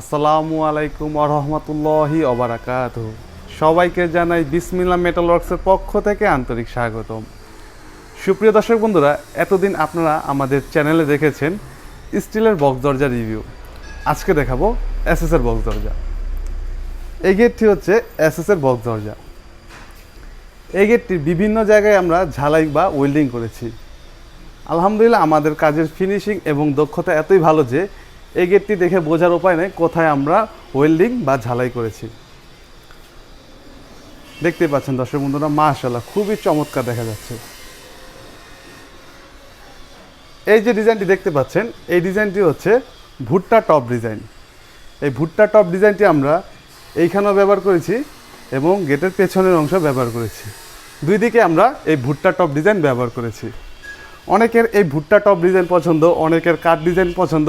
আসসালামু আলাইকুম আরহামতুল্লাহি অবরাকাত সবাইকে জানাই বিসমিল্লা মেটাল ওয়ার্কসের পক্ষ থেকে আন্তরিক স্বাগতম। সুপ্রিয় দর্শক বন্ধুরা, এতদিন আপনারা আমাদের চ্যানেলে দেখেছেন স্টিলের বক্স দরজা রিভিউ। আজকে দেখাবো এসএসের বক্স দরজা। এই গেটটি হচ্ছে এসএসের বক্স দরজা। এই গেটটির বিভিন্ন জায়গায় আমরা ঝালাই বা ওয়েল্ডিং করেছি। আলহামদুলিল্লাহ, আমাদের কাজের ফিনিশিং এবং দক্ষতা এতই ভালো যে এই গেটটি দেখে বোঝার উপায় নেই, কোথায় আমরা ওয়েল্ডিং বা ঝালাই করেছি। দেখতে পাচ্ছেন দর্শক বন্ধুরা মাশাল্লাহ খুবই চমৎকার দেখা যাচ্ছে। এই যে ডিজাইনটি দেখতে পাচ্ছেন, এই ডিজাইনটি হচ্ছে ভুট্টা টপ ডিজাইন এই ভুট্টা টপ ডিজাইনটি আমরা এইখানেও ব্যবহার করেছি এবং গেটের পেছনের অংশ ব্যবহার করেছি। দুই দিকে আমরা এই ভুট্টা টপ ডিজাইন ব্যবহার করেছি। অনেকের এই ভুট্টা টপ ডিজাইন পছন্দ, অনেকের কাঠ ডিজাইন পছন্দ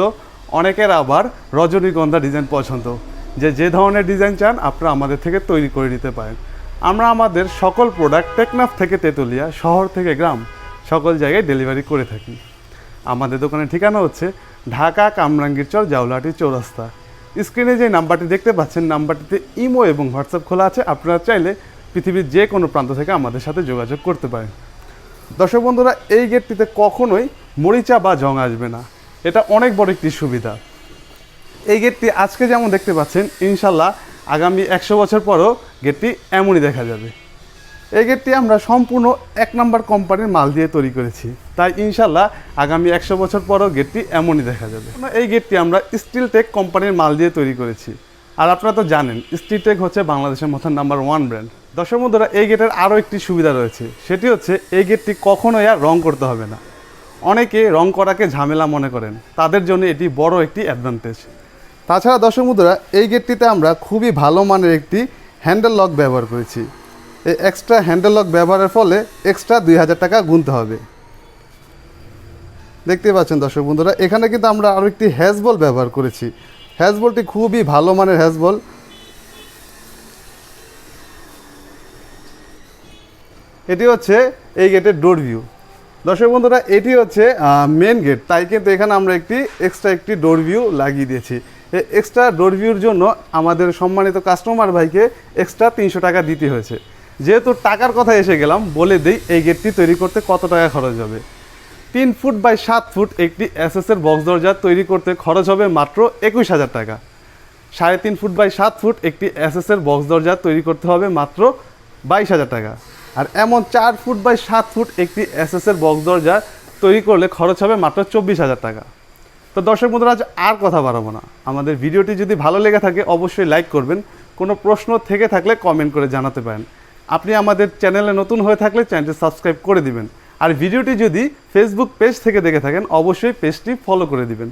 অনেকের আবার রজনীগন্ধা ডিজাইন পছন্দ। যে যে ধরনের ডিজাইন চান, আপনারা আমাদের থেকে তৈরি করে নিতে পারেন। আমরা আমাদের সকল প্রোডাক্ট টেকনাফ থেকে তেঁতুলিয়া, শহর থেকে গ্রাম, সকল জায়গায় ডেলিভারি করে থাকি। আমাদের দোকানের ঠিকানা হচ্ছে ঢাকা কামরাঙ্গীর চর জাউলাটি চৌরাস্তা। স্ক্রিনে যে নাম্বারটি দেখতে পাচ্ছেন, নাম্বারটিতে ইমো এবং হোয়াটসঅ্যাপ খোলা আছে। আপনারা চাইলে পৃথিবীর যে কোনো প্রান্ত থেকে আমাদের সাথে যোগাযোগ করতে পারেন। দর্শক বন্ধুরা, এই গেটটিতে কখনোই মরিচা বা জং আসবে না। এটা অনেক বড় একটি সুবিধা। এই গেটটি আজকে যেমন দেখতে পাচ্ছেন, ইনশাল্লাহ আগামী একশো বছর পরও গেটটি এমনই দেখা যাবে। এই গেটটি আমরা সম্পূর্ণ এক নম্বর কোম্পানির মাল দিয়ে তৈরি করেছি। তাই ইনশাল্লাহ আগামী একশো বছর পরও গেটটি এমনই দেখা যাবে। এই গেটটি আমরা স্টিল টেক কোম্পানির মাল দিয়ে তৈরি করেছি। আর আপনারা তো জানেন, স্টিল টেক হচ্ছে বাংলাদেশের মতো নাম্বার ওয়ান ব্র্যান্ড। দর্শক এই গেটের আরও একটি সুবিধা রয়েছে। সেটি হচ্ছে, এই গেটটি কখনোই আর রং করতে হবে না। অনেকে রং করাকে ঝামেলা মনে করেন। তাদের জন্য এটি বড় একটি অ্যাডভান্টেজ তাছাড়া দর্শক এই গেটটিতে আমরা খুবই ভালো মানের একটি হ্যান্ডেল লক ব্যবহার করেছি। এই এক্সট্রা হ্যান্ডেল লক ব্যবহারের ফলে এক্সট্রা দুই হাজার টাকা গুনতে হবে। দেখতে পাচ্ছেন দর্শক বন্ধুরা, এখানে কিন্তু আমরা আরও একটি হ্যাজবল ব্যবহার করেছি। হ্যাজবলটি খুবই ভালো মানের হ্যাজবল এটি হচ্ছে এই গেটের ডোর ভিউ দর্শক বন্ধুরা, এটি হচ্ছে মেন গেট তাই কিন্তু এখানে আমরা একটি এক্সট্রা একটি ডোর ভিউ লাগিয়ে দিয়েছি। এই এক্সট্রা ডোর ভিউর জন্য আমাদের সম্মানিত কাস্টমার ভাইকে এক্সট্রা তিনশো টাকা দিতে হয়েছে। যেহেতু টাকার কথা এসে গেলাম, বলে দিই এই গেটটি তৈরি করতে কত টাকা খরচ হবে। তিন ফুট বাই সাত ফুট একটি এসএসের বক্স দরজা তৈরি করতে খরচ হবে মাত্র একুশ হাজার টাকা। সাড়ে তিন ফুট বাই সাত ফুট একটি এসএসের বক্স দরজা তৈরি করতে হবে মাত্র বাইশ হাজার টাকা। আর এমন চার ফুট বাই সাত ফুট একটি এসএসের বক্স দরজা তৈরি করলে খরচ হবে মাত্র চব্বিশ হাজার টাকা। তো দর্শক বন্ধুরা, আজ আর কথা বাড়াবো না। আমাদের ভিডিওটি যদি ভালো লেগে থাকে, অবশ্যই লাইক করবেন। কোনো প্রশ্ন থেকে থাকলে কমেন্ট করে জানাতে পারেন। আপনি আমাদের চ্যানেলে নতুন হয়ে থাকলে চ্যানেলটি সাবস্ক্রাইব করে দিবেন। আর ভিডিওটি যদি ফেসবুক পেজ থেকে দেখে থাকেন, অবশ্যই পেজটি ফলো করে দিবেন।